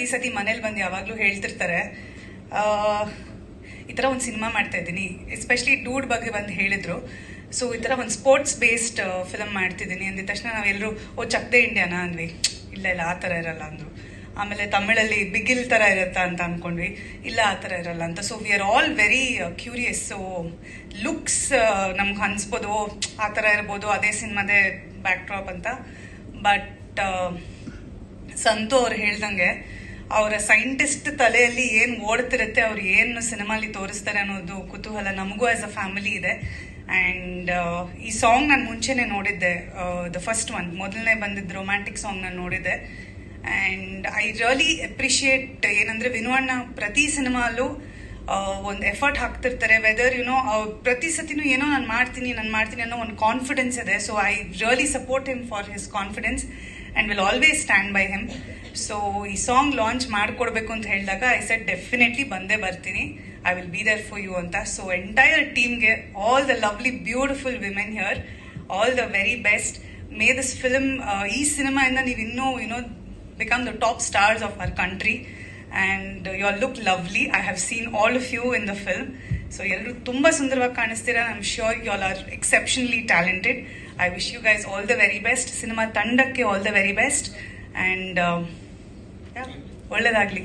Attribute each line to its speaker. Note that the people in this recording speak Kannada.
Speaker 1: ಪ್ರತಿ ಸತಿ ಮನೇಲಿ ಬಂದು ಯಾವಾಗಲೂ ಹೇಳ್ತಿರ್ತಾರೆ ಈ ಥರ ಒಂದು ಸಿನಿಮಾ ಮಾಡ್ತಾ ಇದ್ದೀನಿ. ಎಸ್ಪೆಷಲಿ ಡೂಡ್ ಬಗ್ಗೆ ಬಂದು ಹೇಳಿದ್ರು. ಸೊ ಈ ಥರ ಒಂದು ಸ್ಪೋರ್ಟ್ಸ್ ಬೇಸ್ಡ್ ಫಿಲಮ್ ಮಾಡ್ತಿದ್ದೀನಿ. ಅಂದಿದ ತಕ್ಷಣ ನಾವೆಲ್ಲರೂ ಓ, ಚಕ್ದೆ ಇಂಡಿಯಾನಾ? ಅಂದ್ವಿ. ಇಲ್ಲ ಇಲ್ಲ, ಆ ಥರ ಇರಲ್ಲ, ಅಂದರು. ಆಮೇಲೆ ತಮಿಳಲ್ಲಿ ಬಿಗಿಲ್ ಥರ ಇರುತ್ತಾ ಅಂತ ಅಂದ್ಕೊಂಡ್ವಿ ಇಲ್ಲ, ಆ ಥರ ಇರಲ್ಲ, ಅಂತ. So we are all very curious so looks ನಮ್ಗೆ ಅನ್ಸ್ಬೋದು ಆ ಥರ ಇರ್ಬೋದು, ಅದೇ ಸಿನಿಮಾದೇ ಬ್ಯಾಕ್ ಡ್ರಾಪ್ ಅಂತ ಬಟ್ ಸಂತು ಅವ್ರು ಹೇಳ್ದಂಗೆ ಅವರ ಸೈಂಟಿಸ್ಟ್ ತಲೆಯಲ್ಲಿ ಏನು ಓಡ್ತಿರುತ್ತೆ, ಅವ್ರು ಏನು ಸಿನಿಮಾಲಿ ತೋರಿಸ್ತಾರೆ ಅನ್ನೋದು ಕುತೂಹಲ ನಮಗೂ ಆಸ್ ಅ ಫ್ಯಾಮಿಲಿ ಇದೆ. ಆ್ಯಂಡ್ ಈ ಸಾಂಗ್ ನಾನು ಮುಂಚೆನೆ ನೋಡಿದ್ದೆ ದ ಫಸ್ಟ್ ಒನ್ ಮೊದಲನೇ ಬಂದಿದ್ದು ರೊಮ್ಯಾಂಟಿಕ್ ಸಾಂಗ್ ನಾನು ನೋಡಿದ್ದೆ. ಆ್ಯಂಡ್ ಐ ರಿಯಲಿ ಅಪ್ರಿಷಿಯೇಟ್ ಏನಂದ್ರೆ ವಿನು ಅಣ್ಣ ಪ್ರತಿ ಸಿನಿಮಾಲೂ ಒಂದು ಎಫರ್ಟ್ ಹಾಕ್ತಿರ್ತಾರೆ. ವೆದರ್ ಯು ಯುನೋ ಪ್ರತಿ ಸತಿನೂ ಏನೋ ನಾನು ಮಾಡ್ತೀನಿ ನಾನು ಮಾಡ್ತೀನಿ ಅನ್ನೋ ಒಂದು ಕಾನ್ಫಿಡೆನ್ಸ್ ಇದೆ. So I really support him for his confidence and will always stand by him so ಈ ಸಾಂಗ್ ಲಾಂಚ್ ಮಾಡಿಕೊಡ್ಬೇಕು ಅಂತ ಹೇಳಿದಾಗ ಐ ಸೆಟ್ ಡೆಫಿನೆಟ್ಲಿ ಬಂದೇ ಬರ್ತೀನಿ. I will be there for you ಅಂತ. ಸೊ ಎಂಟೈರ್ ಟೀಮ್ಗೆ all the lovely beautiful women here all the very best may this film ಈ ಸಿನಿಮಾಯಿಂದ ನೀವು ಇನ್ನೂ you know become the top stars of our country. And you all look lovely. I have seen all of you in the film. So ಎಲ್ಲರೂ ತುಂಬ ಸುಂದರವಾಗಿ ಕಾಣಿಸ್ತೀರಾ? I am sure you all are exceptionally talented I wish you guys all the very best cinema ತಂಡಕ್ಕೆ all the very best and ಒಳ್ಳೆಯದಾಗಲಿ